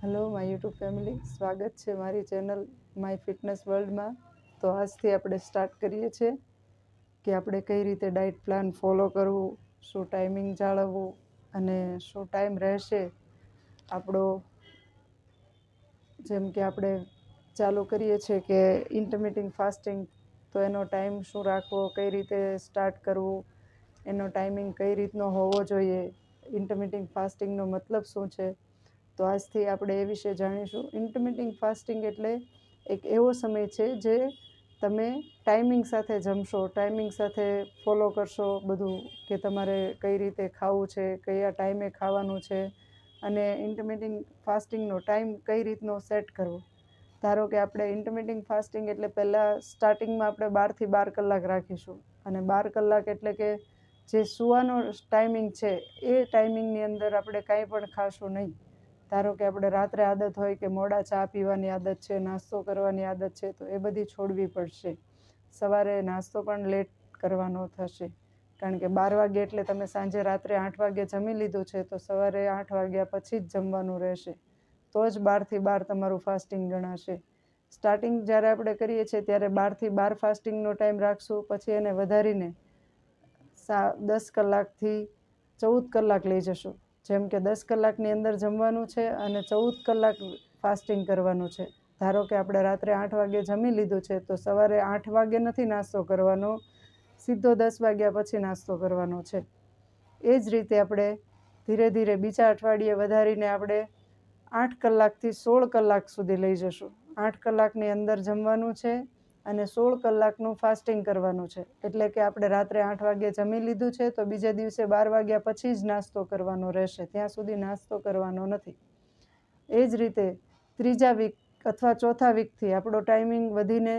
Hello my YouTube family સ્વાગત છે મારી ચેનલ માય ફિટનેસ વર્લ્ડમાં તો આજથી આપણે સ્ટાર્ટ કરીએ છીએ કે આપણે કઈ રીતે ડાયટ પ્લાન ફોલો કરવું, શું ટાઈમિંગ જાળવવું અને શું ટાઈમ રહેશે. આપણો જેમ કે આપણે ચાલુ કરીએ છીએ કે ઇન્ટરમિટિંગ ફાસ્ટિંગ તો એનો ટાઈમ શું રાખવો, કઈ રીતે સ્ટાર્ટ કરવું, એનો ટાઈમિંગ કઈ રીતનો હોવો જોઈએ ઇન્ટરમિટિંગ ફાસ્ટિંગનો મતલબ શું છે તો આજથી આપણે એ વિશે જાણીશું. ઇન્ટરમિટિંગ ફાસ્ટિંગ એટલે એક એવો સમય છે જે તમે ટાઈમિંગ સાથે જમશો ટાઈમિંગ સાથે ફોલો કરશો બધું કે તમારે કઈ રીતે ખાવું છે, કયા ટાઈમે ખાવાનું છે અને ઇન્ટરમિટિંગ ફાસ્ટિંગનો ટાઈમ કઈ રીતનો સેટ કરવો. ધારો કે આપણે ઇન્ટરમિટિંગ ફાસ્ટિંગ એટલે પહેલાં સ્ટાર્ટિંગમાં આપણે બારથી બાર કલાક રાખીશું અને બાર કલાક એટલે કે જે સૂવાનો ટાઈમિંગ છે એ ટાઈમિંગની અંદર આપણે કાંઈ પણ ખાશું નહીં. ધારો કે આપણે રાત્રે આદત હોય કે મોડા ચા પીવાની આદત છે, નાસ્તો કરવાની આદત છે, તો એ બધી છોડવી પડશે. સવારે નાસ્તો પણ લેટ કરવાનો થશે. કારણ કે બાર વાગે એટલે તમે સાંજે રાત્રે આઠ વાગે જમી લીધું છે, તો સવારે આઠ વાગ્યા પછી જ જમવાનું રહેશે. તો જ બારથી બાર તમારું ફાસ્ટિંગ ગણાશે. સ્ટાર્ટિંગ જ્યારે આપણે કરીએ છીએ ત્યારે બારથી બાર ફાસ્ટિંગનો ટાઈમ રાખશું, પછી એને વધારીને સા દસ કલાકથી ચૌદ કલાક લઈ જશું. જેમ કે દસ કલાકની અંદર જમવાનું છે અને ચૌદ કલાક ફાસ્ટિંગ કરવાનું છે. ધારો કે આપણે રાત્રે આઠ વાગે જમી લીધું છે, તો સવારે આઠ વાગે નથી નાસ્તો કરવાનો, સીધો દસ વાગ્યા પછી નાસ્તો કરવાનો છે. એ જ રીતે આપણે ધીરે ધીરે બીજા અઠવાડિયે વધારીને આપણે આઠ કલાકથી સોળ કલાક સુધી લઈ જશું. આઠ કલાકની અંદર જમવાનું છે અને સોળ કલાકનું ફાસ્ટિંગ કરવાનું છે. એટલે કે આપણે રાત્રે આઠ વાગે જમી લીધું છે, તો બીજા દિવસે બાર વાગ્યા પછી જ નાસ્તો કરવાનો રહેશે. ત્યાં સુધી નાસ્તો કરવાનો નથી. એ જ રીતે ત્રીજા વીક અથવા ચોથા વીકથી આપણો ટાઈમિંગ વધીને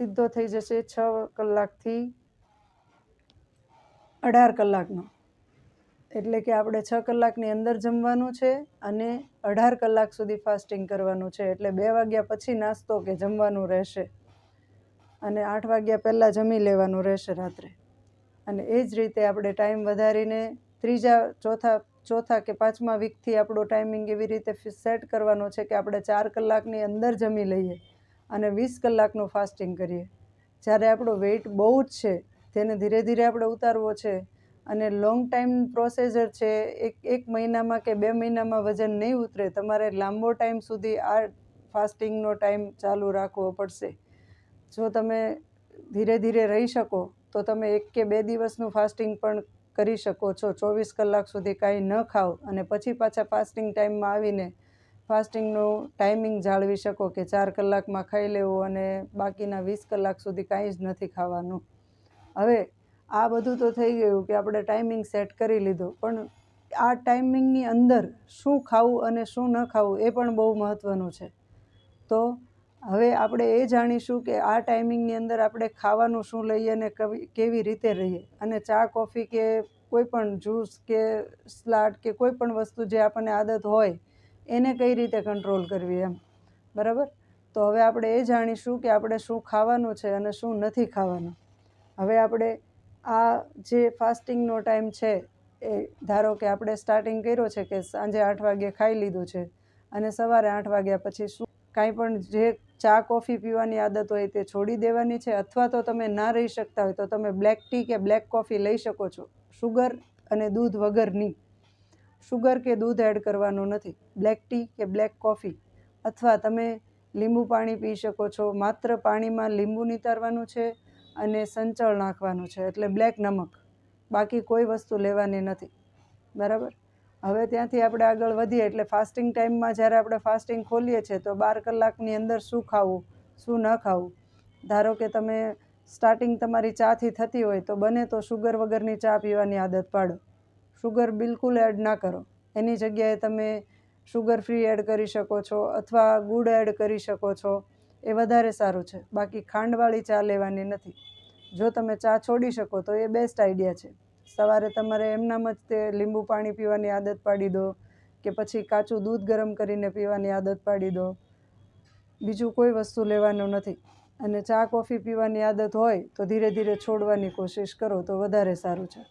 સીધો થઈ જશે છ કલાકથી અઢાર કલાકનો. એટલે કે આપણે છ કલાકની અંદર જમવાનું છે અને અઢાર કલાક સુધી ફાસ્ટિંગ કરવાનું છે. એટલે બે વાગ્યા પછી નાસ્તો કે જમવાનું રહેશે. અને આઠ વાગ્યા પહેલાં જમી લેવાનું રહેશે રાત્રે. અને એ જ રીતે આપણે ટાઈમ વધારીને ત્રીજા ચોથા ચોથા કે પાંચમા વીકથી આપણો ટાઈમિંગ એવી રીતે સેટ કરવાનો છે કે આપણે ચાર કલાકની અંદર જમી લઈએ અને વીસ કલાકનું ફાસ્ટિંગ કરીએ. જ્યારે આપણો વેઇટ બહુ જ છે, તેને ધીરે ધીરે આપણે ઉતારવો છે અને લોંગ ટાઈમ પ્રોસેસર છે, એક એક મહિનામાં કે બે મહિનામાં વજન નહીં ઉતરે, તમારે લાંબો ટાઈમ સુધી આ ફાસ્ટિંગનો ટાઈમ ચાલુ રાખવો પડશે. જો તમે ધીરે ધીરે રહી શકો, તો તમે એક કે બે દિવસનું ફાસ્ટિંગ પણ કરી શકો છો. ચોવીસ કલાક સુધી કાંઈ ન ખાઓ અને પછી પાછા ફાસ્ટિંગ ટાઈમમાં આવીને ફાસ્ટિંગનું ટાઈમિંગ જાળવી શકો કે ચાર કલાકમાં ખાઈ લેવું અને બાકીના વીસ કલાક સુધી કાંઈ જ નથી ખાવાનું. હવે આ બધું તો થઈ ગયું કે આપણે ટાઈમિંગ સેટ કરી લીધો, પણ આ ટાઈમિંગની અંદર શું ખાવું અને શું ન ખાવું એ પણ બહુ મહત્ત્વનું છે. તો હવે આપણે એ જાણીશું કે આ ટાઈમિંગની અંદર આપણે ખાવાનું શું લઈએ અને કેવી રીતે રહીએ? અને ચા, કોફી કે કોઈ પણ જ્યુસ કે સ્લાડ કે કોઈ પણ વસ્તુ જે આપણને આદત હોય, એને કઈ રીતે કંટ્રોલ કરવી એમ? બરાબર? તો હવે આપણે એ જાણીશું કે આપણે શું ખાવાનું છે અને શું નથી ખાવાનું. હવે આપણે આ જે ફાસ્ટિંગનો ટાઈમ છે એ, ધારો કે આપણે સ્ટાર્ટિંગ કર્યો છે કે સાંજે આઠ વાગે ખાઈ લીધું છે અને સવારે આઠ વાગ્યા પછી શું, કાંઈ પણ જે ચા, કોફી પીવાની આદત હોય તે છોડી દેવાની છે અથવા તો તમે ના રહી શકતા હોય તો તમે બ્લેક ટી કે બ્લેક કોફી લઈ શકો છો. શુગર અને દૂધ વગરની. શુગર કે દૂધ એડ કરવાનું નથી. બ્લેક ટી કે બ્લેક કોફી અથવા તમે લીંબુ પાણી પી શકો છો. માત્ર પાણીમાં લીંબુ નિતારવાનું છે અને સંચળ નાખવાનું છે. એટલે બ્લેક નમક. બાકી કોઈ વસ્તુ લેવાની નથી. બરાબર? હવે ત્યાંથી આપણે આગળ વધીએ, એટલે ફાસ્ટિંગ ટાઈમમાં જ્યારે આપણે ફાસ્ટિંગ ખોલીએ છીએ, તો બાર કલાકની અંદર શું ખાવું, શું ન ખાવું? ધારો કે તમે સ્ટાર્ટિંગ તમારી ચાથી થતી હોય, તો બને તો શુગર વગરની ચા પીવાની આદત પાડો. શુગર બિલકુલ એડ ના કરો. એની જગ્યાએ તમે શુગર ફ્રી એડ કરી શકો છો, અથવા ગુડ એડ કરી શકો છો, એ વધારે સારું છે. બાકી ખાંડવાળી ચા લેવાની નથી. જો તમે ચા છોડી શકો, તો એ બેસ્ટ આઈડિયા છે. સવારે તમારે એમનામ જ તે લીંબુ પાણી પીવાની આદત પાડી દો કે પછી કાચું દૂધ ગરમ કરીને પીવાની આદત પાડી દો. બીજું કોઈ વસ્તુ લેવાનું નથી. અને ચા, કોફી પીવાની આદત હોય તો ધીરે ધીરે છોડવાની કોશિશ કરો તો વધારે સારું છે.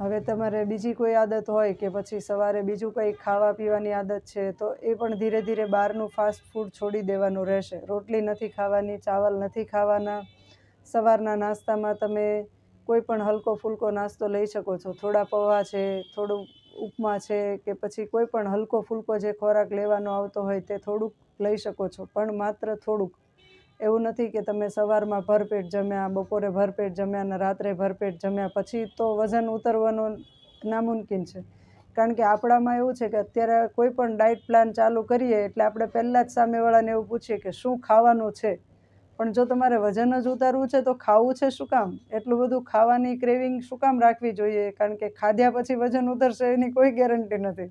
હવે તમારે બીજી કોઈ આદત હોય કે પછી સવારે બીજું કંઈ ખાવા પીવાની આદત છે તો એ પણ ધીરે ધીરે બહારનું ફાસ્ટ ફૂડ છોડી દેવાનું રહેશે. રોટલી નથી ખાવાની, ચાવલ નથી ખાવાના. સવારના નાસ્તામાં તમે કોઈ પણ હલકો ફૂલકો નાસ્તો લઈ શકો છો. થોડા પૌવા છે, થોડું ઉપમા છે કે પછી કોઈ પણ હલકો ફૂલકો જે ખોરાક લેવાનો આવતો હોય તે થોડુંક લઈ શકો છો. પણ માત્ર થોડુંક. એવું નથી કે તમે સવારમાં ભરપેટ જમ્યા, બપોરે ભરપેટ જમ્યા અને રાત્રે ભરપેટ જમ્યા પછી તો વજન ઉતરવાનું નામુમકિન છે. કારણ કે આપણામાં એવું છે કે અત્યારે કોઈ પણ ડાયટ પ્લાન ચાલુ કરીએ એટલે આપણે પહેલાં જ સામેવાળાને એવું પૂછીએ કે શું ખાવાનું છે? પણ જો તમારે વજન જ ઉતારવું છે, તો ખાવું છે શું કામ? એટલું બધું ખાવાની ક્રેવિંગ શું કામ રાખવી જોઈએ? કારણ કે ખાધ્યા પછી વજન ઉતરશે એની કોઈ ગેરંટી નથી.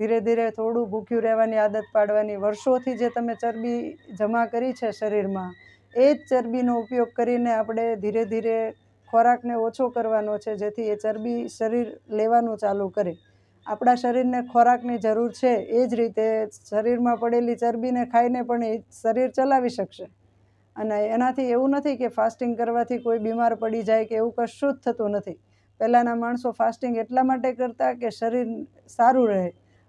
ધીરે ધીરે થોડું ભૂખ્યું રહેવાની આદત પાડવાની, વર્ષોથી જે તમે ચરબી જમા કરી છે શરીરમાં, એ જ ચરબીનો ઉપયોગ કરીને આપણે ધીરે ધીરે ખોરાકને ઓછો કરવાનો છે, જેથી એ ચરબી શરીર લેવાનું ચાલુ કરે. આપણા શરીરને ખોરાકની જરૂર છે, એ જ રીતે શરીરમાં પડેલી ચરબીને ખાઈને પણ એ શરીર ચલાવી શકશે. અને એનાથી એવું નથી કે ફાસ્ટિંગ કરવાથી કોઈ બીમાર પડી જાય કે એવું કશું જ થતું નથી. પહેલાંના માણસો ફાસ્ટિંગ એટલા માટે કરતા કે શરીર સારું રહે.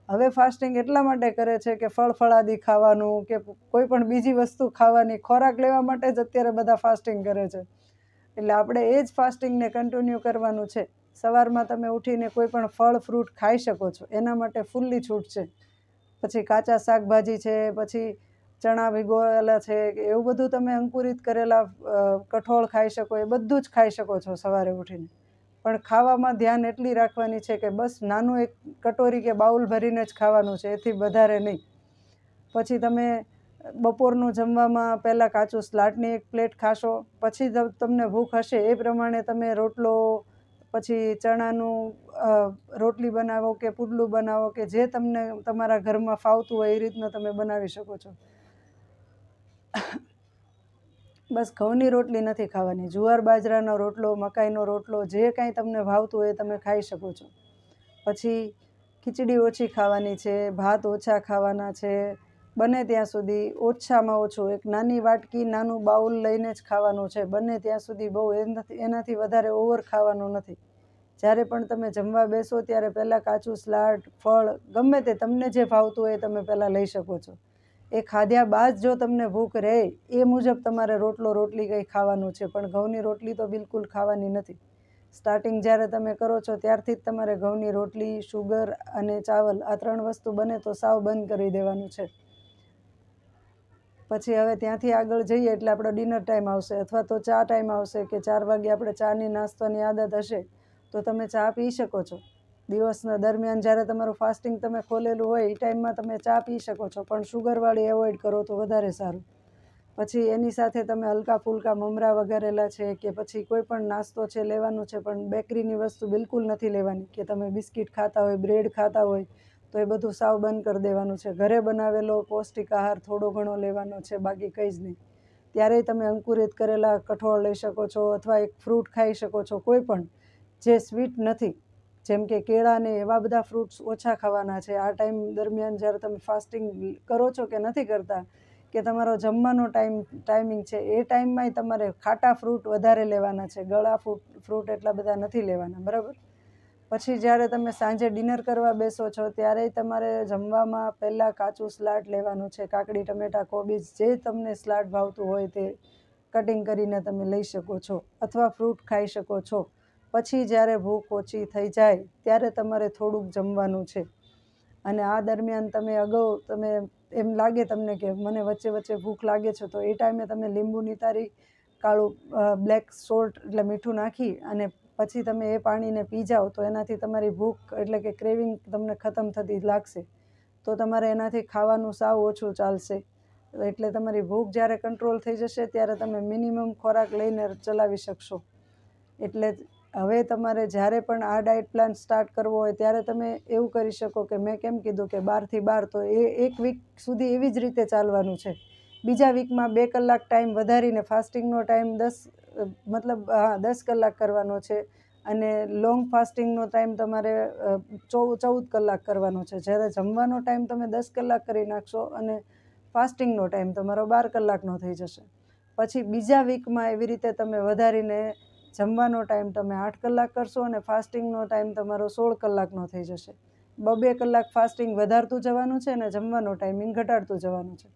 હવે ફાસ્ટિંગ એટલા માટે કરે છે કે ફળ ફળાદી ખાવાનું કે કોઈ પણ બીજી વસ્તુ ખાવાની ખોરાક લેવા માટે જ અત્યારે બધા ફાસ્ટિંગ કરે છે. એટલે આપણે એ જ ફાસ્ટિંગને કન્ટિન્યુ કરવાનું છે. સવારમાં તમે ઉઠીને કોઈ પણ ફળ ફ્રૂટ ખાઈ શકો છો. એના માટે ફૂલ્લી છૂટ છે. પછી કાચા શાકભાજી છે, પછી ચણા ભીગોયેલા છે કે એવું બધું તમે અંકુરિત કરેલા કઠોળ ખાઈ શકો, એ બધું જ ખાઈ શકો છો સવારે ઉઠીને. પણ ખાવામાં ધ્યાન એટલી રાખવાની છે કે બસ નાનું એક કટોરી કે બાઉલ ભરીને જ ખાવાનું છે, એથી વધારે નહીં. પછી તમે બપોરનું જમવામાં પહેલાં કાચું સ્લાટની એક પ્લેટ ખાશો, પછી તમને ભૂખ હશે એ પ્રમાણે તમે રોટલો, પછી ચણાનું રોટલી બનાવો કે પુડલું બનાવો કે જે તમને તમારા ઘરમાં ફાવતું હોય એ રીતના તમે બનાવી શકો છો. બસ ઘઉંની રોટલી નથી ખાવાની. જુવાર બાજરાનો રોટલો, મકાઈનો રોટલો, જે કાંઈ તમને ભાવતું હોય તમે ખાઈ શકો છો. પછી ખીચડી ઓછી ખાવાની છે, ભાત ઓછા ખાવાના છે. બને ત્યાં સુધી ઓછામાં ઓછું એક નાની વાટકી, નાનું બાઉલ લઈને જ ખાવાનું છે. બને ત્યાં સુધી બહુ એનાથી વધારે ઓવર ખાવાનું નથી. જ્યારે પણ તમે જમવા બેસો ત્યારે પહેલાં કાચું સલાડ, ફળ, ગમે તે તમને જે ભાવતું હોય તમે પહેલાં લઈ શકો છો. એ ખાધ્યા બાદ જો તમને ભૂખ રહે, એ મુજબ તમારે રોટલો રોટલી કંઈ ખાવાનું છે, પણ ઘઉંની રોટલી તો બિલકુલ ખાવાની નથી. સ્ટાર્ટિંગ જ્યારે તમે કરો છો, ત્યારથી જ તમારે ઘઉંની રોટલી શુગર અને ચાવલ આ ત્રણ વસ્તુ બને તો સાવ બંધ કરી દેવાનું છે. પછી હવે ત્યાંથી આગળ જઈએ એટલે આપણો ડિનર ટાઈમ આવશે અથવા તો ચા ટાઈમ આવશે કે ચાર વાગે આપણે ચાની નાસ્તાની આદત હશે, તો તમે ચા પી શકો છો. દિવસના દરમિયાન જ્યારે તમારું ફાસ્ટિંગ તમે ખોલેલું હોય એ ટાઈમમાં તમે ચા પી શકો છો, પણ શુગરવાળી એવોઇડ કરો તો વધારે સારું. પછી એની સાથે તમે હલકા ફૂલકા મમરા વઘારેલા છે કે પછી કોઈ પણ નાસ્તો છે, લેવાનું છે, પણ બેકરીની વસ્તુ બિલકુલ નથી લેવાની, કે તમે બિસ્કિટ ખાતા હોય, બ્રેડ ખાતા હોય, તો એ બધું સાવ બંધ કરી દેવાનું છે. ઘરે બનાવેલો પૌષ્ટિક આહાર થોડો ઘણો લેવાનો છે, બાકી કંઈ જ નહીં. ત્યારે તમે અંકુરિત કરેલા કઠોળ લઈ શકો છો અથવા એક ફ્રૂટ ખાઈ શકો છો, કોઈ પણ, જે સ્વીટ નથી. જેમ કે કેળા ને એવા બધા ફ્રૂટ્સ ઓછા ખાવાના છે. આ ટાઈમ દરમિયાન જ્યારે તમે ફાસ્ટિંગ કરો છો કે નથી કરતા, કે તમારો જમવાનો ટાઈમ ટાઈમિંગ છે, એ ટાઈમમાંય તમારે ખાટા ફ્રૂટ વધારે લેવાના છે. ગળા ફ્રૂટ ફ્રૂટ એટલા બધા નથી લેવાના, બરાબર? પછી જ્યારે તમે સાંજે ડિનર કરવા બેસો છો ત્યારે તમારે જમવામાં પહેલાં કાચું સ્લાડ લેવાનું છે. કાકડી, ટમેટા, કોબીજ, જે તમને સ્લાડ ભાવતું હોય તે કટિંગ કરીને તમે લઈ શકો છો અથવા ફ્રૂટ ખાઈ શકો છો. પછી જ્યારે ભૂખ ઓછી થઈ જાય ત્યારે તમારે થોડુંક જમવાનું છે. અને આ દરમિયાન તમે અગાઉ તમે એમ લાગે તમને કે મને વચ્ચે વચ્ચે ભૂખ લાગે છે, તો એ ટાઈમે તમે લીંબુ નિતારી, કાળું બ્લેક સોલ્ટ એટલે મીઠું નાખી અને પછી તમે એ પાણીને પી જાઓ તો એનાથી તમારી ભૂખ એટલે કે ક્રેવિંગ તમને ખતમ થતી લાગશે. તો તમારે એનાથી ખાવાનું સાવ ઓછું ચાલશે. એટલે તમારી ભૂખ જ્યારે કંટ્રોલ થઈ જશે ત્યારે તમે મિનિમમ ખોરાક લઈને ચલાવી શકશો. એટલે હવે તમારે જ્યારે પણ આ ડાયટ પ્લાન સ્ટાર્ટ કરવો હોય, ત્યારે તમે એવું કરી શકો કે મેં કેમ કીધું કે બારથી બાર તો એ એક વીક સુધી એવી જ રીતે ચાલવાનું છે. બીજા વીકમાં બે કલાક ટાઈમ વધારીને ફાસ્ટિંગનો ટાઈમ દસ, મતલબ, હા, દસ કલાક કરવાનો છે અને લોંગ ફાસ્ટિંગનો ટાઈમ તમારે ચૌ, ચૌદ કલાક કરવાનો છે. જ્યારે જમવાનો ટાઈમ તમે દસ કલાક કરી નાખશો અને ફાસ્ટિંગનો ટાઈમ તમારો બાર કલાકનો થઈ જશે. પછી બીજા વીકમાં એવી રીતે તમે વધારીને જમવાનો ટાઈમ તમે આઠ કલાક કરશો અને ફાસ્ટિંગનો ટાઈમ તમારો સોળ કલાકનો થઈ જશે. બબે કલાક ફાસ્ટિંગ વધારતું જવાનું છે અને જમવાનો ટાઈમિંગ ઘટાડતું જવાનું છે.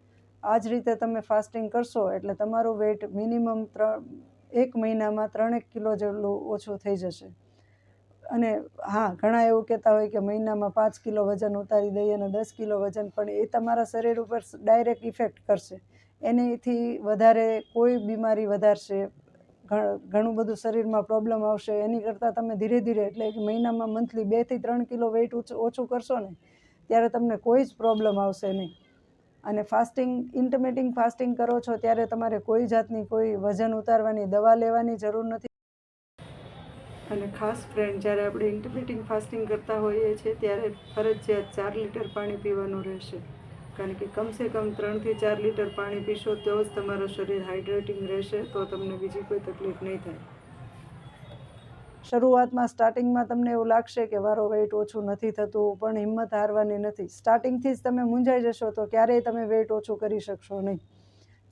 આ જ રીતે તમે ફાસ્ટિંગ કરશો એટલે તમારું વેઇટ મિનિમમ ત્રણ, એક મહિનામાં ત્રણેક કિલો જેટલું ઓછું થઈ જશે. અને હા, ઘણા એવું કહેતા હોય કે મહિનામાં પાંચ કિલો વજન ઉતારી દઈએ અને દસ કિલો વજન, પણ એ તમારા શરીર ઉપર ડાયરેક્ટ ઇફેક્ટ કરશે. એનેથી વધારે કોઈ બીમારી વધારશે ઘણું બધું શરીરમાં પ્રોબ્લેમ આવશે. એની કરતાં તમે ધીરે ધીરે, એટલે કે મહિનામાં મંથલી બેથી ત્રણ કિલો વેઇટ ઓછું કરશો ને, ત્યારે તમને કોઈ જ પ્રોબ્લેમ આવશે નહીં. અને ફાસ્ટિંગ ઇન્ટરમિટિંગ ફાસ્ટિંગ કરો છો ત્યારે તમારે કોઈ જાતની કોઈ વજન ઉતારવાની, દવા લેવાની જરૂર નથી. અને ખાસ ફ્રેન્ડ જ્યારે આપણે ઇન્ટરમિટિંગ ફાસ્ટિંગ કરતા હોઈએ છીએ, ત્યારે ફરજિયાત ચાર લીટર પાણી પીવાનું રહેશે. કારણ કે કમસે કમ ત્રણથી ચાર લીટર પાણી પીશો તો જ તમારું શરીર હાઇડ્રેટિંગ રહેશે, તો તમને બીજી કોઈ તકલીફ નહીં થાય. શરૂઆતમાં સ્ટાર્ટિંગમાં તમને એવું લાગશે કે વારો વેઇટ ઓછું નથી થતું, પણ હિંમત હારવાની નથી. સ્ટાર્ટિંગથી જ તમે મૂંઝાઈ જશો તો ક્યારેય તમે વેઇટ ઓછું કરી શકશો નહીં.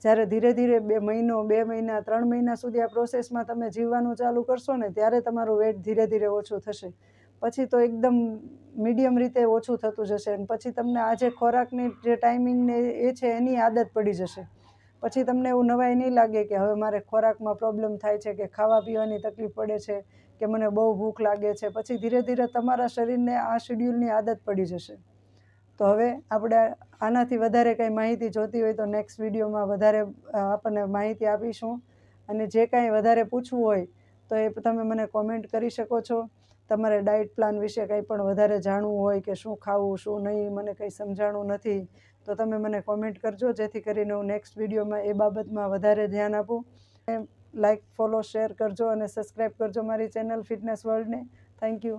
જ્યારે ધીરે ધીરે બે મહિનો, બે મહિના, ત્રણ મહિના સુધી આ પ્રોસેસમાં તમે જીવવાનું ચાલુ કરશો ને, ત્યારે તમારું વેઇટ ધીરે ધીરે ઓછું થશે. પછી તો એકદમ મીડિયમ રીતે ઓછું થતું જશે અને પછી તમને આજે ખોરાકની જે ટાઈમિંગ ને એ છે એની આદત પડી જશે. પછી તમને એવું નવાઈ નહીં લાગે કે હવે મારે ખોરાકમાં પ્રોબ્લેમ થાય છે કે ખાવા પીવાની તકલીફ પડે છે કે મને બહુ ભૂખ લાગે છે, પછી ધીરે ધીરે તમારા શરીરને આ શેડ્યુલની આદત પડી જશે. તો હવે આપણે આનાથી વધારે કંઈ માહિતી જોતી હોય તો નેક્સ્ટ વિડીયોમાં વધારે આપણને માહિતી આપીશું. અને જે કાંઈ વધારે પૂછવું હોય તો એ તમે મને કોમેન્ટ કરી શકો છો. તમારે ડાયટ પ્લાન વિશે કંઈ પણ વધારે જાણવું હોય કે શું ખાવું, શું નહીં, મને કંઈ સમજાણું નથી, તો તમે મને કોમેન્ટ કરજો. જેથી કરીને હું નેક્સ્ટ વિડીયોમાં એ બાબતમાં વધારે ધ્યાન આપું. લાઈક ફોલો શેર કરજો અને સબસ્ક્રાઈબ કરજો મારી ચેનલ ફિટનેસ વર્લ્ડને થેન્ક યુ